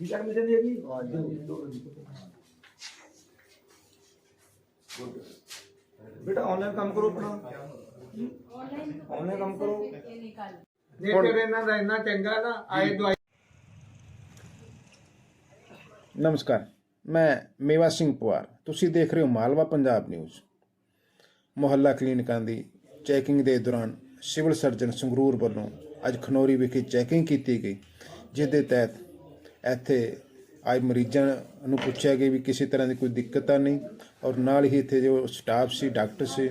ਠੀਕ ਹੈ ਮਿਸ਼ਨ ਦੀ ਹੈਗੀ ਬੇਟਾ ਆਨਲਾਈਨ ਕੰਮ ਕਰੋ ਆਪਣਾ। ਆਨਲਾਈਨ ਕੰਮ ਕਰੋ। ਜੇਕਰ ਇਹਨਾਂ ਦਾ ਇੰਨਾ ਚੰਗਾ ਨਾ ਆਏ ਦਵਾਈ ਨਮਸਕਾਰ ਮੈਂ ਮੇਵਾ ਸਿੰਘ ਪਵਾਰ ਤੁਸੀਂ ਦੇਖ ਰਹੇ ਹੋ ਮਾਲਵਾ ਪੰਜਾਬ ਨਿਊਜ਼। ਮੁਹੱਲਾ ਕਲੀਨਿਕਾਂ ਦੀ ਚੈਕਿੰਗ ਦੇ ਦੌਰਾਨ ਸਿਵਲ ਸਰਜਨ ਸੰਗਰੂਰ ਵੱਲੋਂ ਅੱਜ ਖਨੌਰੀ ਵਿਖੇ ਚੈਕਿੰਗ ਕੀਤੀ ਗਈ ਜਿਸ ਦੇ ਤਹਿਤ ਇੱਥੇ ਆਏ ਮਰੀਜ਼ਾਂ ਨੂੰ ਪੁੱਛਿਆ ਗਿਆ ਵੀ ਕਿਸੇ ਤਰ੍ਹਾਂ ਦੀ ਕੋਈ ਦਿੱਕਤ ਤਾਂ ਨਹੀਂ ਔਰ ਨਾਲ ਹੀ ਇੱਥੇ ਜੋ ਸਟਾਫ ਸੀ ਡਾਕਟਰ ਸੀ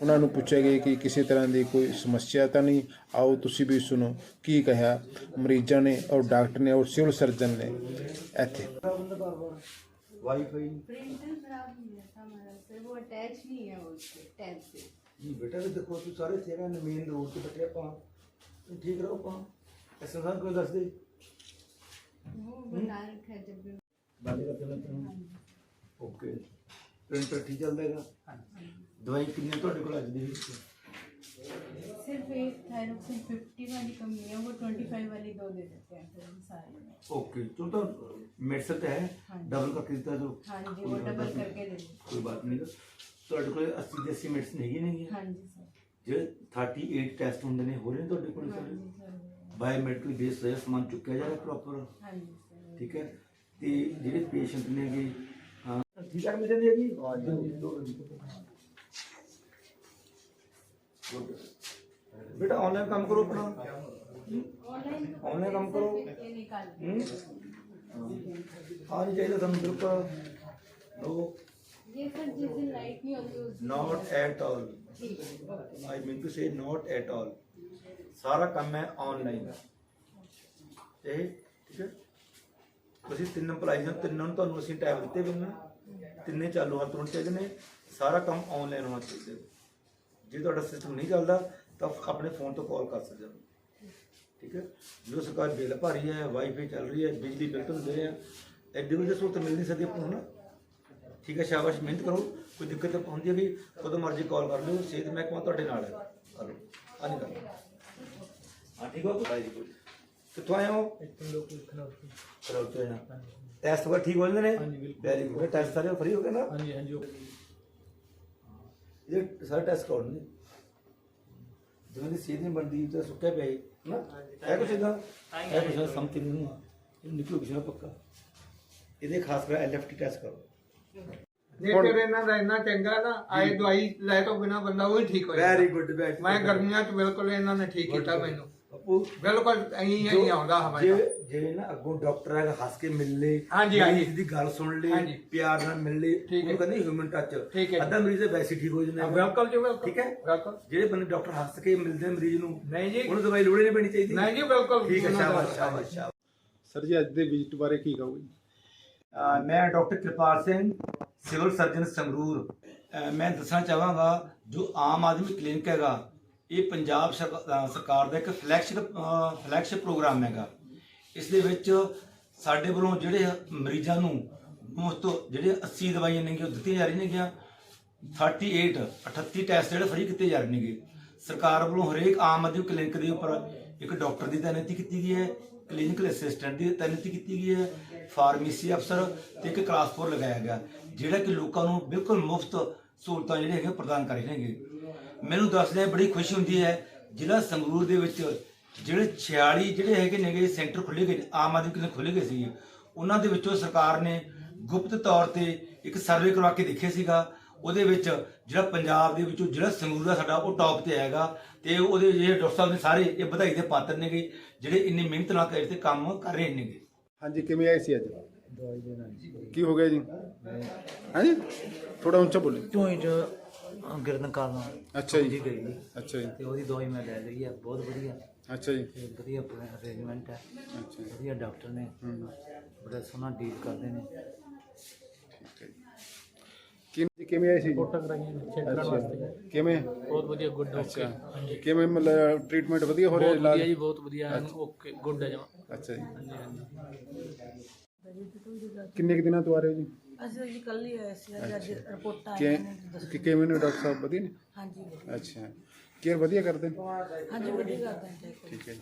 ਉਹਨਾਂ ਨੂੰ ਪੁੱਛਿਆ ਗਿਆ ਕਿ ਕਿਸੇ ਤਰ੍ਹਾਂ ਦੀ ਕੋਈ ਸਮੱਸਿਆ ਤਾਂ ਨਹੀਂ ਆਓ ਤੁਸੀਂ ਵੀ ਸੁਣੋ ਕੀ ਕਿਹਾ ਮਰੀਜ਼ਾਂ ਨੇ ਔਰ ਡਾਕਟਰ ਨੇ ਔਰ ਸਿਵਲ ਸਰਜਨ ਨੇ ਇੱਥੇ वाईफाई प्रिंटर खराब नहीं है था हमारा सर वो अटैच नहीं है वो उसके टैब से ਜੀ ਬੇਟਾ ਵੀ ਦੇਖੋ ਤੂੰ ਸਾਰੇ ਸ਼ਹਿਰਾਂ ਦੇ ਮੇਨ ਰੋਡ ਤੇ ਬੈਠੇ ਆਪਾਂ ਤੂੰ ਠੀਕ ਰਹੋ ਆਪਾਂ ਐਸਾ ਸਾਰ ਕੋਈ ਓਕੇ ਪ੍ਰਿੰਟਰ ਠੀਕ ਚੱਲਦਾ ਹੈਗਾ ਦਵਾਈ ਕਿੰਨੀ ਤੁਹਾਡੇ ਕੋਲ ਅੱਜ ਦੀ सिर्फ एक थायरोक्सिन फिफ्टी वाली कमी है वो ट्वेंटी फाइव वाली दो दे देते हैं फिर हम सारे में ਓਕੇ ਤੂੰ ਤਾਂ ਮੈਡੀਸਨ ਤੇ ਹੈ हाँ जी। ਡਬਲ ਕਰਕੇ ਦਿੱਤਾ ਜੋ हाँ जी वो डबल करके दे देते ਕੋਈ ਬਾਤ ਨਹੀਂ ਗਾ। ਤੁਹਾਡੇ ਕੋਲ 80 ਦੇ 80 ਮੈਡੀਸਨ ਹੈਗੀ ਨਹੀਂ हैं। हाँ जी सर ਜਿਹੜੇ 38 ਟੈਸਟ ਹੁੰਦੇ ਨੇ ਹੋ ਰਹੇ ਨੇ ਤੁਹਾਡੇ ਕੋਲ हाँ ਸਾਰੇ जी सर ਬਾਇਓਮੈਟ੍ਰਿਕ ਬੇਸ ਤੇ ਸਮਾਨ ਚੁੱਕਿਆ ਜਾ ਰਿਹਾ ਪ੍ਰੋਪਰ हाँ जी सर ਠੀਕ ਹੈ ਤੇ ਜਿਹੜੇ ਪੇਸ਼ੈਂਟ ਨੇਗੇ ਹਾਂ ਠੀਕ ਹੈ ਮਿਸ਼ਨ ਦੀ ਹੈਗੀ Good. ਬੇਟਾ ਆਨਲਾਈਨ ਕੰਮ ਕਰੋ ਆਪਣਾ ऑनलाइन ऑनलाइन काम करो। ये निकाल ਹੂੰ ਹਾਂ ਨਹੀਂ ਚਾਹੀਦਾ ਤੁਹਾਨੂੰ ਬਿਲਕੁਲ ਨੋ ये सर जिस दिन लाइट नहीं ਸਾਰਾ ਕੰਮ ਹੈ ਆਨਲਾਈਨ ਇਹ ਠੀਕ ਹੈ? ਤੁਸੀਂ ਤਿੰਨ EMPLOYEES ਤਿੰਨਾਂ ਨੂੰ ਤੁਹਾਨੂੰ ਅਸੀਂ ਟੈਬ ਦਿੱਤੇ ਹੋਏ ਨੇ। ਤਿੰਨੇ ਚਾਲੂ ਹਰ ਹੋਣੇ ਚਾਹੀਦੇ ਨੇ। ਸਾਰਾ ਕੰਮ ਆਨਲਾਈਨ ਹੋਣਾ ਚਾਹੀਦਾ ਜੇ ਤੁਹਾਡਾ ਸਿਸਟਮ ਨਹੀਂ ਚੱਲਦਾ, ਤਾਂ ਆਪਣੇ ਫੋਨ ਤੋਂ ਕਾਲ ਕਰ ਸਕਦੇ ਹੋ। ਠੀਕ ਹੈ? ਜੋ ਸਰਕਾਰ ਬਿੱਲ ਭਰ ਹੈ ਵਾਈਫਾਈ ਚੱਲ ਰਹੀ ਹੈ, ਬਿਜਲੀ ਬਿੱਲ ਤੁਹਾਨੂੰ ਦੇ ਆ, ਐਡੀ ਵੱਡੀ ਸਹੂਲਤ ਮਿਲ ਨਹੀਂ ਸਕਦੀ ਆਪਾਂ ਨੂੰ ਨਾ। ਠੀਕ ਹੈ? ਸ਼ਾਬਾਸ਼, ਮਿਹਨਤ ਕਰੋ। ਕੋਈ ਦਿੱਕਤ ਹੁੰਦੀ ਹੈ ਵੀ ਕਦੋਂ ਮਰਜ਼ੀ ਕਾਲ ਕਰ ਲਿਓ। ਸਿਹਤ ਮਹਿਕਮਾ ਤੁਹਾਡੇ ਨਾਲ ਹੈ। ਕਰੋ ਆ ਨਹੀਂ ਹਾਂ ਠੀਕ ਹੋ? ਵੈਰੀ ਗੁੱਡ ਕਿੱਥੋਂ ਆਏ ਹੋ? ਕਰੋ ਤੇ ਨਾ। ਟੈਸਟ ਵਗੈਰਾ ਠੀਕ ਹੋ ਜਾਂਦੇ ਨੇ? ਹਾਂਜੀ ਬਿਲਕੁਲ। ਵੈਰੀ ਗੁੱਡ ਟੈਸਟ ਸਾਰੇ ਫ੍ਰੀ ਹੋ ਗਏ ਨਾ? ਹਾਂਜੀ ਹਾਂਜੀ ਇਹ ਸਾਰੇ ਟੈਸਟ ਕਰਾਉਣੇ ਨੇ। ਜਿਵੇਂ ਦੀ ਸਿਹਤ ਨਹੀਂ ਬਣਦੀ ਤਾਂ ਸੁੱਕਿਆ ਪਿਆ ਹੈ ਨਾ? ਇਹ ਕੁਛ ਇਦਾਂ ਇਹ ਕੁਛ ਸਮਥਿੰਗ ਨਹੀਂ ਇਹ ਨਿਕਲੂ ਕਿਸੇ ਪੱਕਾ। ਇਹਦੇ ਖਾਸ ਕਰ ਐਲਐਫਟੀ ਟੈਸਟ ਕਰੋ। ਜੇਕਰ ਇਹਨਾਂ ਦਾ ਇੰਨਾ ਚੰਗਾ ਨਾ ਆਏ ਦਵਾਈ ਲੈ ਤੋਂ ਬਿਨਾ ਬੰਦਾ ਉਹ ਹੀ ਠੀਕ ਹੋ ਜਾਂਦਾ। ਵੈਰੀ ਗੁੱਡ ਬੈਟ ਮੈਂ ਗਰਮੀਆਂ 'ਚ ਬਿਲਕੁਲ ਇਹਨਾਂ ਨੇ ਠੀਕ ਕੀਤਾ ਮੈਨੂੰ। ਪੱਪੂ ਬਿਲਕੁਲ ਐਂ ਹੀ ਆਉਂਦਾ ਹਵਾ ਜੇ ਜੇ ਨਾ ਅੱਗੋਂ ਡਾਕਟਰ ਹੈਗਾ ਹੱਸ ਕੇ ਮਿਲ ਲੇ ਹਾਂਜੀ, ਹਾਂਜੀ। ਮਰੀਜ਼ ਦੀ ਗੱਲ ਸੁਣ ਲੇ ਹਾਂਜੀ। ਪਿਆਰ ਨਾਲ ਮਿਲ ਲੇ ਠੀਕ ਹੈ। ਉਹਨੂੰ ਕਹਿੰਦੇ ਹਿਊਮਨ ਟੱਚ ਠੀਕ ਹੈ। ਅੱਧਾ ਮਰੀਜ਼ ਤਾਂ ਵੈਸੇ ਹੀ ਠੀਕ ਹੋ ਜਾਂਦਾ ਹੈ। ਬਿਲਕੁਲ ਜੀ ਬਿਲਕੁਲ ਠੀਕ ਹੈ ਬਿਲਕੁਲ ਜਿਹੜੇ ਬੰਦੇ ਡਾਕਟਰ ਹੱਸ ਕੇ ਮਿਲਦੇ ਆ ਮਰੀਜ਼ ਨੂੰ ਨਹੀਂ ਜੀ ਉਹਨੂੰ ਦਵਾਈ ਲੋੜ ਹੀ ਨਹੀਂ ਪੈਣੀ ਚਾਹੀਦੀ ਨਹੀਂ ਜੀ ਬਿਲਕੁਲ ਠੀਕ ਹੈ ਉਹਨਾਂ ਦਾ- ਸ਼ਾਬਾਸ਼ ਸ਼ਾਬਾਸ਼ ਸ਼ਾਬਾਸ਼ ਸਰ ਜੀ ਅੱਜ ਦੇ ਵਿਜ਼ਿਟ ਬਾਰੇ ਕੀ ਕਹੋਗੇ ਅਹ ਮੈਂ doctor Kirpal Singh civil surgeon Sangrur ਮੈਂ ਦੱਸਣਾ ਚਾਹਾਂਗਾ ਜੋ ਆਮ ਆਦਮੀ ਕਲੀਨਿਕ ਹੈਗਾ ਇਹ ਪੰਜਾਬ ਸਰਕਾਰ ਦਾ ਇੱਕ ਫਲੈਗਸ਼ਿਪ ਫਲੈਗਸ਼ਿਪ ਪ੍ਰੋਗਰਾਮ ਹੈਗਾ। ਇਸ ਦੇ ਵਿੱਚ ਸਾਡੇ ਵੱਲੋਂ ਜਿਹੜੇ ਮਰੀਜ਼ਾਂ ਨੂੰ ਮੁਫਤ ਜਿਹੜੇ 80 ਦਵਾਈਆਂ ਨੇਗੀਆਂ ਉਹ ਦਿੱਤੀਆਂ ਜਾ ਰਹੀਆਂ ਨੇਗੀਆਂ। 38 38 ਟੈਸਟ ਜਿਹੜੇ ਫ੍ਰੀ ਕੀਤੇ ਜਾ ਰਹੇ ਨੇਗੇ। ਸਰਕਾਰ ਵੱਲੋਂ ਹਰੇਕ ਆਮ ਆਦਮੀ ਕਲੀਨਿਕ ਦੇ ਉੱਪਰ ਇੱਕ ਡਾਕਟਰ ਦੀ ਤਾਇਨਾਤੀ ਕੀਤੀ ਗਈ ਹੈ ਕਲੀਨਿਕਲ ਅਸਿਸਟੈਂਟ ਦੀ ਤਾਇਨਾਤੀ ਕੀਤੀ ਗਈ ਹੈ ਫਾਰਮੇਸੀ ਅਫਸਰ ਤੇ ਇੱਕ ਕਲਾਸ 4 ਲਗਾਇਆ ਗਿਆ, ਜਿਹੜਾ ਕਿ ਲੋਕਾਂ ਨੂੰ ਬਿਲਕੁਲ ਮੁਫਤ ਸਹੂਲਤਾਂ ਜਿਹੜੀਆਂ ਹੈਗੀਆਂ ਪ੍ਰਦਾਨ ਕਰ ਰਹੇ ਨੇਗੇ। ਮੈਨੂੰ ਦੱਸਦਿਆਂ ਬੜੀ ਖੁਸ਼ੀ ਹੁੰਦੀ ਹੈ। ਜ਼ਿਲ੍ਹਾ ਸੰਗਰੂਰ ਦੇ ਵਿੱਚ ਜਿਹੜੇ 46 ਜਿਹੜੇ ਹੈਗੇ ਨੇਗੇ ਸੈਂਟਰ ਖੁੱਲੇ ਗਏ ਆਮ ਆਦਮੀ ਕਲੀਨਿਕ ਖੁੱਲੇ ਗਏ ਸੀ ਉਹਨਾਂ ਦੇ ਵਿੱਚੋਂ ਸਰਕਾਰ ਨੇ ਗੁਪਤ ਤੌਰ ਤੇ ਇੱਕ ਸਰਵੇ ਕਰਵਾ ਕੇ ਦੇਖਿਆ ਸੀਗਾ। ਉਹਦੇ ਵਿੱਚ ਜਿਹੜਾ ਪੰਜਾਬ ਦੇ ਵਿੱਚੋਂ ਜਿਹੜਾ ਸੰਗਰੂਰ ਦਾ ਸਾਡਾ ਉਹ ਟੌਪ ਤੇ ਆਏਗਾ ਤੇ ਉਹਦੇ ਜਿਹੜੇ ਡਾਕਟਰ ਸਾਹਿਬ ਨੇ ਸਾਰੇ ਇਹ ਵਧਾਈ ਦੇ ਪਾਤਰ ਨੇਗੇ ਜਿਹੜੇ ਇੰਨੀ ਮਿਹਨਤ ਨਾਲ ਕਰ ਤੇ ਕੰਮ ਕਰ ਰਹੇ ਨੇਗੇ। ਹਾਂਜੀ ਕਿਵੇਂ ਆਏ ਸੀ ਅੱਜ? ਕੀ ਹੋ ਗਿਆ ਜੀ? ਹਾਂਜੀ ਥੋੜਾ ਉੱਚਾ ਬੋਲੇ। ਢੋਈ ਚ ਗਿਰਨ ਕਾਰਨ ਅੱਛਾ ਜੀ। ਜੀ ਗਈ ਜੀ ਅੱਛਾ ਜੀ। ਤੇ ਉਹਦੀ ਦਵਾਈ ਮੈਂ ਲੈ ਲਈ ਹੈ ਬਹੁਤ ਵਧੀਆ। ਅੱਛਾ ਜੀ। ਤੇ ਵਧੀਆ ਅਰੇਂਜਮੈਂਟ ਹੈ ਅੱਛਾ ਜੀ। ਵਧੀਆ ਡਾਕਟਰ ਨੇ। ਬੜਾ ਸੋਹਣਾ ਡੀਲ ਕਰਦੇ ਨੇ। ਠੀਕ ਹੈ ਜੀ। ਕਿਵੇਂ ਕਿਵੇਂ ਆਏ ਸੀ ਜੀ? ਰਿਪੋਰਟਾਂ ਕਰਾਈਆਂ ਨੇ ਚੈੱਕ ਕਰਨ ਵਾਸਤੇ। ਕਿਵੇਂ? ਬਹੁਤ ਵਧੀਆ ਗੁੱਡ ਓਕੇ ਅੱਛਾ ਕਿਵੇਂ ਮਤਲਬ ਟ੍ਰੀਟਮੈਂਟ ਵਧੀਆ ਹੋ ਰਿਹਾ ਬਹੁਤ ਵਧੀਆ ਇਲਾਜ? ਜੀ ਬਹੁਤ ਵਧੀਆ। ਓਕੇ ਗੁੱਡ ਹੈ ਜਮਾ ਅੱਛਾ ਜੀ। ਹਾਂਜੀ ਹਾਂਜੀ। ਕਿੰਨੇ ਕੁ ਦਿਨਾਂ ਤੋਂ ਆ ਰਹੇ ਹੋ ਜੀ? ਅਸੀਂ ਜੀ ਕੱਲ ਹੀ ਆਏ ਸੀ ਅੱਜ ਅੱਜ ਰਿਪੋਰਟਾਂ ਕਿ ਆਈਆਂ ਨੇ ਦੱਸੋ। ਕਿ- ਕਿਵੇਂ ਨੇ ਡਾਕਟਰ ਸਾਹਿਬ? ਵਧੀਆ ਨੇ? ਹਾਂਜੀ ਵਧੀਆ। ਅੱਛਾ। ਕੇਅਰ ਵਧੀਆ ਕਰਦੇ ਨੇ? ਹਾਂਜੀ ਵਧੀਆ ਕਰਦੇ ਨੇ ਠੀਕ ਹੈ ਜੀ।